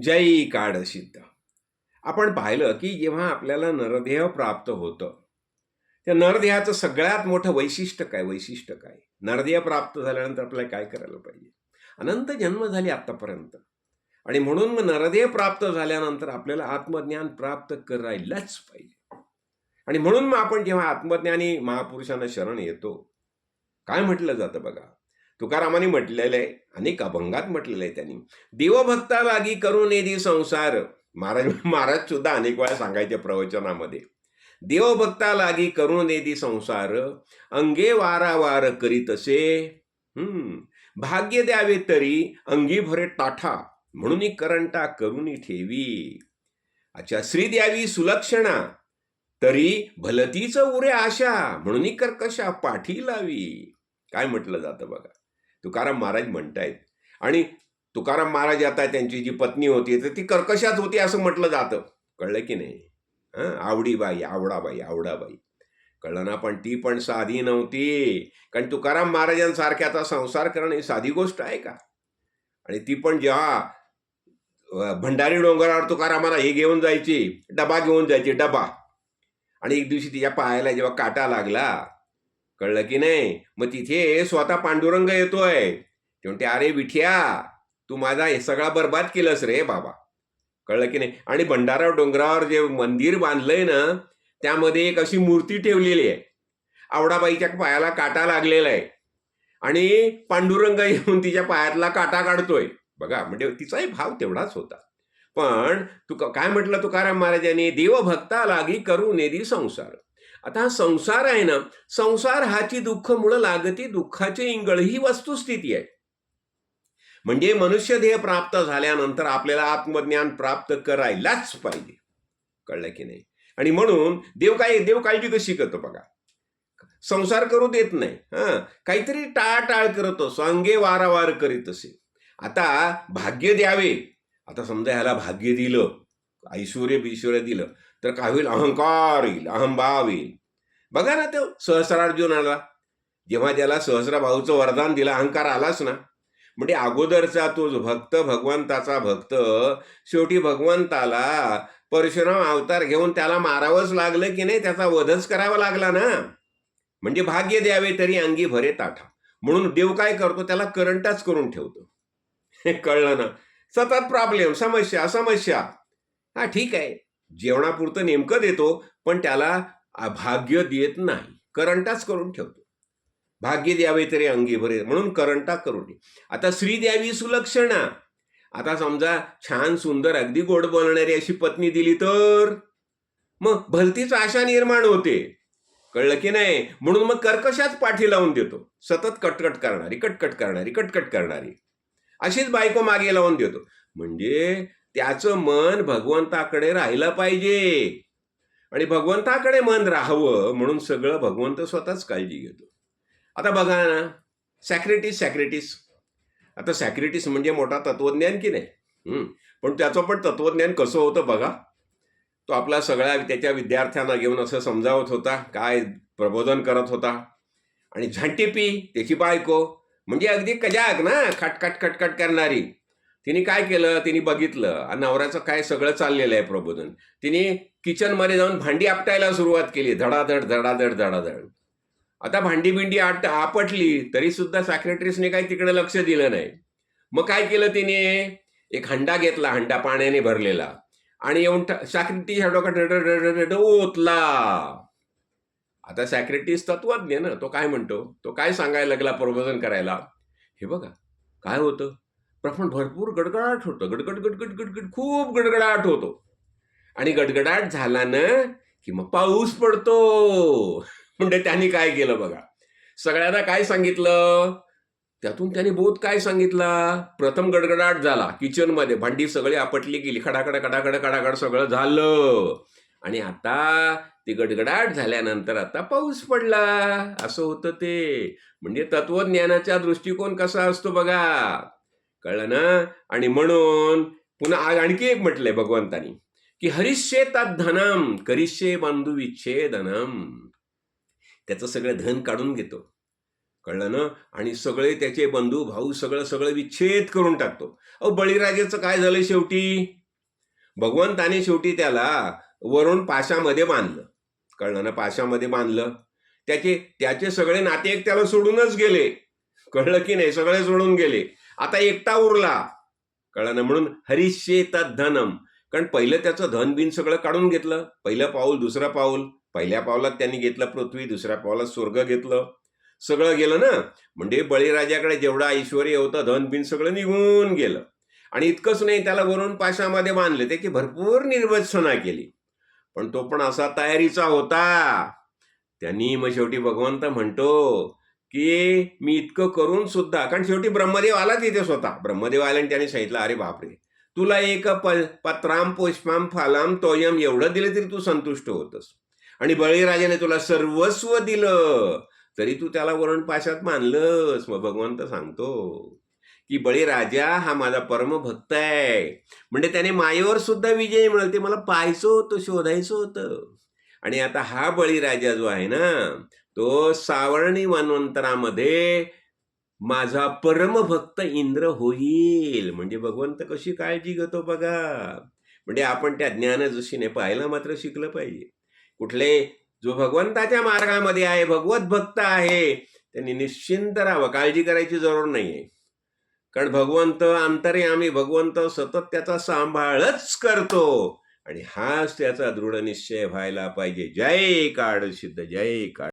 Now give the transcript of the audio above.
जय काड सिद्ध. आपण पाहिलं की जेव्हा आपल्याला नरदेह प्राप्त होतं त्या नरदेहाचं सगळ्यात मोठं वैशिष्ट्य काय? वैशिष्ट्य काय? नरदेह प्राप्त झाल्यानंतर आपल्याला काय करायला पाहिजे? अनंत जन्म झाले आत्तापर्यंत. आणि म्हणून मग नरदेह प्राप्त झाल्यानंतर आपल्याला आत्मज्ञान प्राप्त करायलाच पाहिजे. आणि म्हणून मग आपण जेव्हा आत्मज्ञानी महापुरुषांना शरण येतो काय म्हटलं जातं बघा? तुकारामाने म्हटलेलं आहे अनेक अभंगात म्हटलेलं आहे त्यांनी. देवभक्ता लागी करून येदी संसार. महाराज महाराज सुद्धा अनेक वेळा सांगायचे प्रवचनामध्ये. देवभक्ता लागी करून येदी संसार. अंगे वारावार करीतसे हम्म. भाग्य द्यावे तरी अंगी भरे टाठा. म्हणून करंटा करून ठेवी. अच्छा श्री द्यावी सुलक्षणा. तरी भलतीच उरे आशा. म्हणून कर्कशा पाठी लावी. काय म्हटलं जातं बघा. तुकाराम महाराज म्हणतायत. आणि तुकाराम महाराज आता त्यांची जी पत्नी होती तर ती कर्कशाच होती असं म्हटलं जातं. कळलं की नाही? हां? आवडीबाई आवडाबाई आवडाबाई कळलं ना पण ती पण साधी नव्हती. कारण तुकाराम महाराजांसारख्याचा संसार करणं ही साधी गोष्ट आहे का? आणि ती पण जेव्हा भंडारी डोंगरावर तुकारामाला हे घेऊन जायची डबा घेऊन जायची डबा. आणि एक दिवशी तिच्या पायाला जेव्हा काटा लागला कळलं की नाही? मग तिथे स्वतः पांडुरंग येतोय. ते म्हणते अरे विठ्या तू माझा हे सगळा बरबाद केलंस रे बाबा. कळलं की नाही? आणि भंडारा डोंगरावर जे मंदिर बांधलंय ना त्यामध्ये एक अशी मूर्ती ठेवलेली आहे. आवडाबाईच्या पायाला काटा लागलेला आहे. आणि पांडुरंग येऊन तिच्या पायातला काटा काढतोय. बघा म्हणजे तिचाही भाव तेवढाच होता. पण तू काय म्हटलं तुकाराम महाराजांनी? देवभक्ता लागी करू नेदी संसार. आता हा संसार आहे ना संसार हाची दुःख मुळं लागती दुःखाचे इंगळ ही वस्तुस्थिती आहे. म्हणजे मनुष्य देह प्राप्त झाल्यानंतर आपल्याला आत्मज्ञान प्राप्त करायलाच पाहिजे. कळलं की नाही? आणि म्हणून देव काय देव काळजी कशी करतो बघा. संसार करू देत नाही. हा काहीतरी टाळटाळ करतो सांगे वारावार करीत असे. आता भाग्य द्यावे. आता समजा ह्याला भाग्य दिलं. ऐश्वर्य बिश्वर्य दिलं तर काय होईल? अहंकार येईल अहंभाव येईल. बघा ना तो सहस्रार्जुनाला. जेव्हा त्याला सहस्रा भाऊचं वरदान दिलं अहंकार आलाच ना. म्हणजे अगोदरचा तोच भक्त भगवंताचा भक्त शेवटी भगवंताला परशुराम अवतार घेऊन त्याला मारावंच लागलं की नाही? त्याचा वधच करावा लागला ना. म्हणजे भाग्य द्यावे तरी अंगी भरे ताठा. म्हणून देव काय करतो? त्याला करंटाच करून ठेवतो. हे कळलं ना? सतत प्रॉब्लेम समस्या समस्या. हा ठीक आहे. जेवणापुरतं नेमकं देतो पण त्याला भाग्य देत नाही. करंटाच करून ठेवतो. भाग्य द्यावे तरी अंगी भरे म्हणून करंटा करून ठेव. आता श्री द्यावी सुलक्षणा. आता समजा छान सुंदर अगदी गोड बोलणारी अशी पत्नी दिली तर? मग भलतीच आशा निर्माण होते. कळलं की नाही? म्हणून मग कर्कशाच पाठी लावून देतो. सतत कटकट करणारी कटकट करणारी कटकट करणारी. अशीच बायको मागे लावून देतो. म्हणजे त्याचं मन भगवंताकडे राहिलं पाहिजे. आणि भगवंताकडे मन राहावं म्हणून सगळं भगवंत स्वतःच काळजी घेतो. आता बघा ना सॅक्रेटिस सॅक्रेटिस. आता सॅक्रेटिस म्हणजे मोठा तत्वज्ञान की नाही? पण त्याचं पण तत्वज्ञान कसं होतं बघा. तो आपला सगळ्या त्याच्या विद्यार्थ्यांना घेऊन असं समजावत होता काय प्रबोधन करत होता. आणि झांटीपी त्याची बायको. म्हणजे अगदी कजाक ना खटखट खटखट करणारी. तिने काय केलं? तिने बघितलं. आणि नवऱ्याचं काय सगळं चाललेलं आहे प्रबोधन. तिने किचनमध्ये जाऊन भांडी आपटायला सुरुवात केली. धडाधड धडाधड धडाधड. आता भांडी बिंडी आट आपटली तरी सुद्धा सेक्रेटरीसने काही तिकडे लक्ष दिलं नाही. मग काय केलं तिने? एक हंडा घेतला हंडा पाण्याने भरलेला. आणि येऊन सॅक्रेटरीच्या डोक्यात ओतला. आता सॅक्रेटिस तत्वज्ञ ना. तो काय म्हणतो? तो काय सांगायला लागला प्रबोधन करायला? हे बघा. काय होतं? प्रफुल्ल भरपूर गडगडाट होतं. गडगड गडगड गडगड खूप गडगडाट होतो. आणि गडगडाट झाला ना की मग पाऊस पडतो. म्हणजे त्यांनी काय केलं बघा. सगळ्यांना काय सांगितलं? त्यातून त्याने बोध काय सांगितला? प्रथम गडगडाट झाला. किचनमध्ये भांडी सगळी आपटली गेली. खडाखड खडाखड खडाखड सगळं झालं. आणि आता ते गडगडाट झाल्यानंतर आता पाऊस पडला. असं होतं ते. म्हणजे तत्वज्ञानाचा दृष्टिकोन कसा असतो बघा. कळलं ना? आणि म्हणून पुन्हा आज आणखी एक म्हटलंय भगवंतानी की हरिष्ये धनम करिष्ये बांधू विच्छेदनम त्याचं सगळं धन काढून घेतो. कळलं ना? आणि सगळे त्याचे बंधू भाऊ सगळं सगळं विच्छेद करून टाकतो. अहो बळीराजाचं काय झालं शेवटी? भगवंताने शेवटी त्याला वरून पाशामध्ये बांधलं. कळलं ना? पाशामध्ये बांधलं. त्याचे त्याचे सगळे नातेवाईक त्याला सोडूनच गेले. कळलं की नाही? सगळे सोडून गेले. आता एकटा उरला. कळलं ना म्हणून हरिशेत धनम. कारण पहिलं त्याचं धन बिन सगळं काढून घेतलं. पहिलं पाऊल दुसरं पाऊल. पहिल्या पावलात त्यांनी घेतलं पृथ्वी दुसऱ्या पावलात स्वर्ग घेतलं. सगळं गेलं ना? म्हणजे बळीराजाकडे जेवढं ऐश्वर होतं धन बिन सगळं निघून गेलं. आणि इतकंच नाही त्याला वरून पाशामध्ये बांधले त्याची भरपूर निर्वसना केली. पण तो पण असा तयारीचा होता. त्यांनी मग शेवटी भगवंत म्हणतो की मी इतकं करून सुद्धा कारण शेवटी ब्रह्मदेव आला तिथे स्वतः. ब्रह्मदेव आल्याने आणि त्याने सांगितलं अरे बापरे! तुला एक प पत्राम पुष्पाम फालाम तोयम एवढं दिलं तरी तू संतुष्ट होतस. आणि बळीराजाने तुला सर्वस्व दिलं. तरी तू त्याला वरण पाशात मानलंस. मग भगवंत सांगतो की बळीराजा हा माझा परमभक्त आहे. म्हणजे त्याने मायेवर सुद्धा विजय मिळते मला पाहायचं होतं शोधायचं होतं. आणि आता हा बळीराजा जो आहे ना तो सावर्णी वनवंतरामध्ये माझा परमभक्त इंद्र होईल. म्हणजे भगवंत कशी काळजी घेतो बघा. म्हणजे आपण त्या ज्ञान जशीने पाहायला मात्र शिकलं पाहिजे. कुठले जो भगवंताच्या मार्गामध्ये आहे भगवत भक्त आहे त्यांनी निश्चिंत राहावं. काळजी करायची जरूर नाहीये. कारण भगवंत अंतर्यामी भगवंत सतत त्याचा सांभाळच करतो. आणि हाच त्याचा दृढ निश्चय व्हायला पाहिजे. जय काळ सिद्ध जय काळ